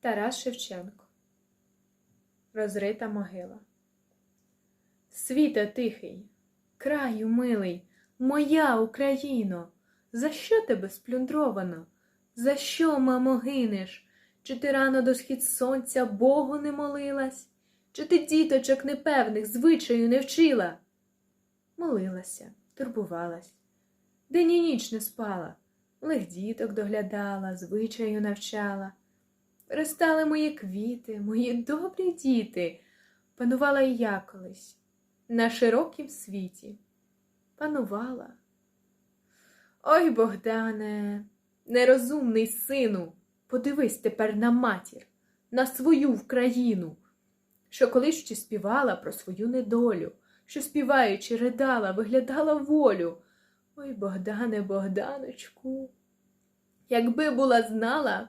Тарас Шевченко. Розрита могила. Світа тихий, краю милий, моя Україно, за що тебе сплюндровано? За що, мамо, гинеш? Чи ти рано до схід сонця Богу не молилась? Чи ти діточок непевних звичаю не вчила? Молилася, турбувалась, день і ніч не спала, лих діток доглядала, звичаю навчала. Ростали мої квіти, мої добрі діти, панувала і я колись на широкім світі. Панувала. Ой, Богдане, нерозумний сину, подивись тепер на матір, на свою Вкраїну, що колись ще співала про свою недолю, що співаючи ридала, виглядала волю. Ой, Богдане, Богданочку, якби була знала,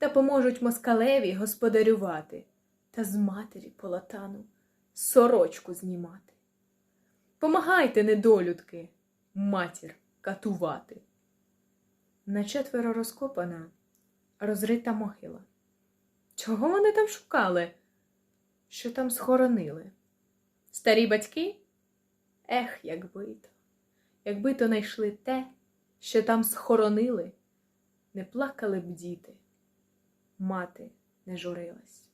та поможуть москалеві господарювати та з матері полотану сорочку знімати. Помагайте, недолюдки, матір катувати. На четверо розкопана, розрита могила. Чого вони там шукали? Що там схоронили? Старі батьки? Ех, якби то, якби то знайшли те, що там схоронили, не плакали б діти, мати не журилась.